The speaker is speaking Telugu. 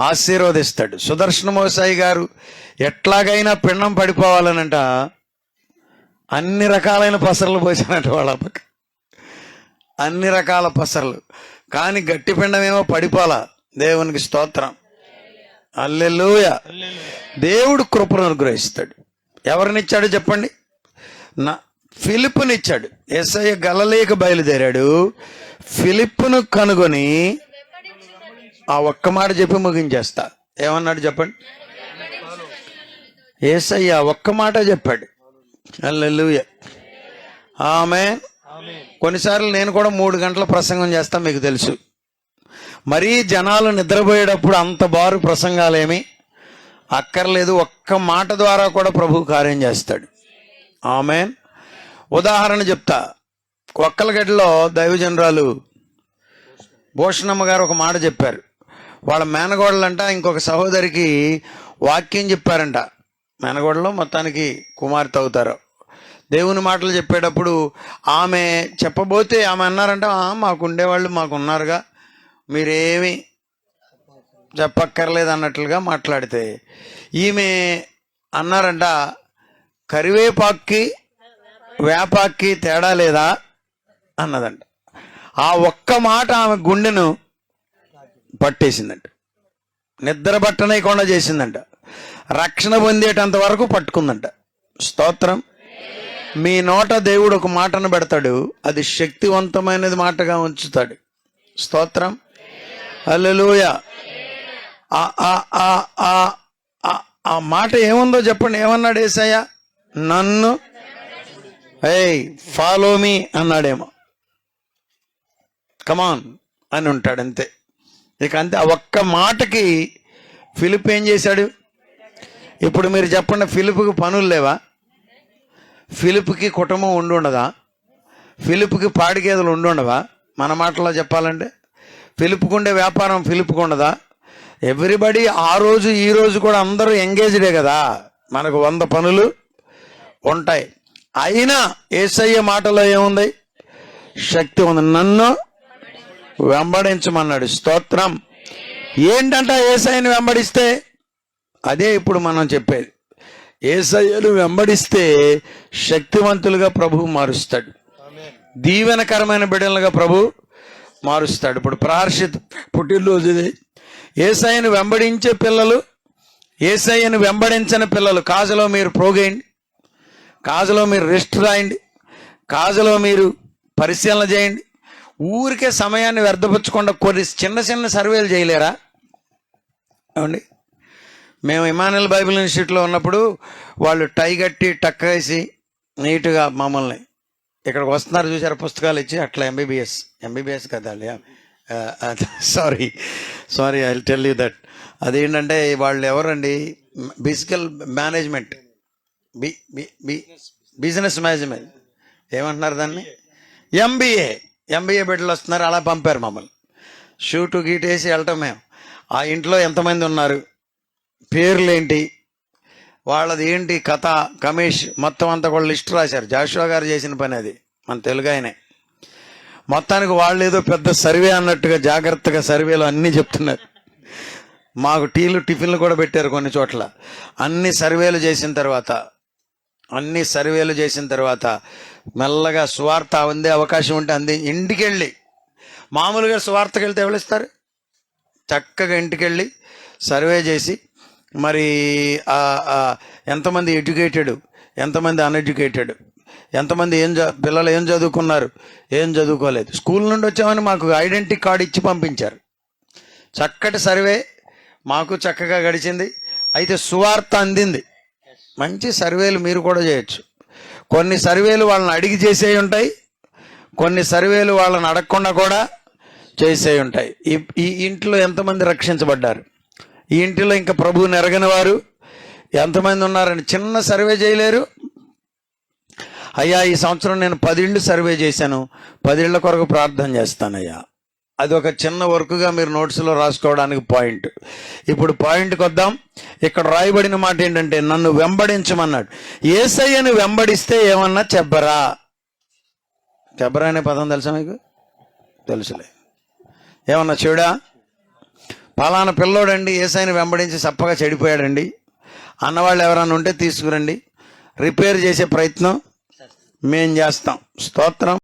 ఆశీర్వదిస్తాడు. సుదర్శన మోసాయి గారు ఎట్లాగైనా పిండం పడిపోవాలనంట. అన్ని రకాలైన పసర్లు పోసానంట వాళ్ళ పక్క అన్ని రకాల పసర్లు. కానీ గట్టి పిండమేమో పడిపోలా. దేవునికి స్తోత్రం. అల్లెలుయ దేవుడు కృపను అనుగ్రహిస్తాడు. ఎవరినిచ్చాడు చెప్పండి? నా ఫిలిప్పునిచ్చాడు. ఎస్ఐ గలలేక బయలుదేరాడు. ఫిలిప్పును కనుగొని ఆ ఒక్క మాట చెప్పి ముగించేస్తా. ఏమన్నాడు చెప్పండి? ఏసయ్య ఒక్క మాట చెప్పాడు. అల్లెలుయ ఆమె కొన్నిసార్లు నేను కూడా మూడు గంటల ప్రసంగం చేస్తా మీకు తెలుసు. మరీ జనాలు నిద్రపోయేటప్పుడు అంత బారు ప్రసంగాలేమి. అక్కర్లేదు ఒక్క మాట ద్వారా కూడా ప్రభు కార్యం చేస్తాడు. ఆమె ఉదాహరణ చెప్తా. ఒక్కలగడ్డలో దైవజనరాలు భూషణమ్మ గారు ఒక మాట చెప్పారు. వాళ్ళ మేనగోడలంట ఇంకొక సహోదరికి వాక్యం చెప్పారంట. మేనగోడలో మొత్తానికి కుమార్తె అవుతారు. దేవుని మాటలు చెప్పేటప్పుడు ఆమె చెప్పబోతే ఆమె అన్నారంట మాకు ఉండేవాళ్ళు మాకు ఉన్నారుగా మీరేమి చెప్పక్కర్లేదు అన్నట్లుగా మాట్లాడితే ఈమె అన్నారంట కరివేపాక్కి వేపాక్కి తేడా లేదా? అన్నదంట. ఆ ఒక్క మాట ఆమె గుండెను పట్టేసిందంట. నిద్ర పట్టనీయకుండా చేసిందంట. రక్షణ పొందేటంత వరకు పట్టుకుందంట. స్తోత్రం. మీ నోట దేవుడు ఒక మాటను పెడతాడు. అది శక్తివంతమైనది మాటగా ఉంచుతాడు. స్తోత్రం. అల్లెలుయ ఆ ఆ ఆ ఆ ఆ- ఆ మాట ఏముందో చెప్పండి. ఏమన్నాడు ఏసయ్య? నన్ను. ఏయ్ ఫాలో మీ అన్నాడేమో. కమాన్ అని ఉంటాడు అంతే ఇక అంతే. ఆ ఒక్క మాటకి ఫిలిప్ ఏం చేశాడు? ఇప్పుడు మీరు చెప్పండి ఫిలిప్కి పనులు లేవా? ఫిలిప్కి కుటుంబం ఉండి ఉండదా? ఫిలిప్కి పాడి గేదెలు ఉండి ఉండవా? మన మాటలో చెప్పాలంటే ఫిలిప్కుండే వ్యాపారం ఫిలిప్కు ఉండదా? ఎవ్రీబడి ఆ రోజు ఈ రోజు కూడా అందరూ ఎంగేజ్డే కదా. మనకు వంద పనులు ఉంటాయి. అయినా ఏసయ్య మాటలో ఏముంది? శక్తి ఉంది. నన్ను వెంబడించమన్నాడు. స్తోత్రం. ఏంటంట ఏసైని వెంబడిస్తే? అదే ఇప్పుడు మనం చెప్పేది. ఏసయ్యను వెంబడిస్తే శక్తివంతులుగా ప్రభు మారుస్తాడు. దీవెనకరమైన బిడ్డలుగా ప్రభు మారుస్తాడు. ఇప్పుడు ప్రార్షిత్ పుట్టినరోజు ఏసయ్యను వెంబడించే పిల్లలు ఏసయ్యను వెంబడించని పిల్లలు కాజలో మీరు ప్రోగేయండి కాజలో మీరు రెస్ట్ రాయండి. కాజలో మీరు పరిశీలన చేయండి. ఊరికే సమయాన్ని వ్యర్థపరచకుండా కొన్ని చిన్న చిన్న సర్వేలు చేయలేరా? ఏమండి? మేము ఇమానుయల్ బైబిల్ ఇన్స్టిట్యూట్లో ఉన్నప్పుడు వాళ్ళు టై కట్టి టక్ వేసి నీట్గా మమ్మల్ని ఇక్కడికి వస్తున్నారు చూసారు పుస్తకాలు ఇచ్చి? అట్లా ఎంబీబీఎస్ ఎంబీబీఎస్ కదా sorry sorry I tell you that అదేంటంటే వాళ్ళు ఎవరండి? బిజికల్ management B B B business management ఏమంటున్నారు దాన్ని? ఎంబీఏ ఎంబీఏ బిడ్డలు వస్తున్నారు అలా పంపారు మమ్మల్ని. షూటు గీటేసి వెళ్ళటం మేము ఆ ఇంట్లో ఎంతమంది ఉన్నారు? పేర్లేంటి? వాళ్ళది ఏంటి? కథ కమేష్ మొత్తం అంతా కూడా లిస్ట్ రాశారు. జాషువా గారు చేసిన పని అది మన తెలుగు ఆయనే. మొత్తానికి వాళ్ళు ఏదో పెద్ద సర్వే అన్నట్టుగా జాగ్రత్తగా సర్వేలు అన్నీ చెప్తున్నారు. మాకు టీలు టిఫిన్లు కూడా పెట్టారు కొన్ని చోట్ల. అన్ని సర్వేలు చేసిన తర్వాత అన్ని సర్వేలు చేసిన తర్వాత మెల్లగా సువార్త అందే అవకాశం ఉంటే అంది ఇంటికి వెళ్ళి మామూలుగా సువార్తకి వెళ్తే ఎవరిస్తారు? చక్కగా ఇంటికి వెళ్ళి సర్వే చేసి మరి ఎంతమంది ఎడ్యుకేటెడ్ ఎంతమంది అన్ఎడ్యుకేటెడ్ ఎంతమంది ఏం చ పిల్లలు ఏం చదువుకున్నారు ఏం చదువుకోలేదు. స్కూల్ నుండి వచ్చామని మాకు ఐడెంటిటీ కార్డు ఇచ్చి పంపించారు. చక్కటి సర్వే మాకు చక్కగా గడిచింది. అయితే సువార్త అందింది. మంచి సర్వేలు మీరు కూడా చేయొచ్చు. కొన్ని సర్వేలు వాళ్ళని అడిగి చేసే ఉంటాయి కొన్ని సర్వేలు వాళ్ళని అడగకుండా కూడా చేసే ఉంటాయి. ఈ ఈ ఇంట్లో ఎంతమంది రక్షించబడ్డారు? ఈ ఇంటిలో ఇంకా ప్రభువుని ఎరగని వారు ఎంతమంది ఉన్నారని చిన్న సర్వే చేయలేరు. అయ్యా ఈ సంవత్సరం నేను పదిళ్ళు సర్వే చేశాను. పదిళ్ళ కొరకు ప్రార్థన చేస్తానయ్యా. అది ఒక చిన్న వర్క్గా మీరు నోట్స్లో రాసుకోవడానికి పాయింట్. ఇప్పుడు పాయింట్కి వద్దాం. ఇక్కడ రాయబడిన మాట ఏంటంటే నన్ను వెంబడించమన్నాడు. ఏసయ్యను వెంబడిస్తే ఏమన్నా చెబ్బరా చెబ్బరా అనే పదం తెలుసా మీకు? తెలుసులే. ఏమన్నా చెడా? పలానా పిల్లోడండి ఏసైని వెంబడించి చప్పగా చెడిపోయాడండి. అన్నవాళ్ళు ఎవరైనా ఉంటే తీసుకురండి. రిపేర్ చేసే ప్రయత్నం మేం చేస్తాం. స్తోత్రం.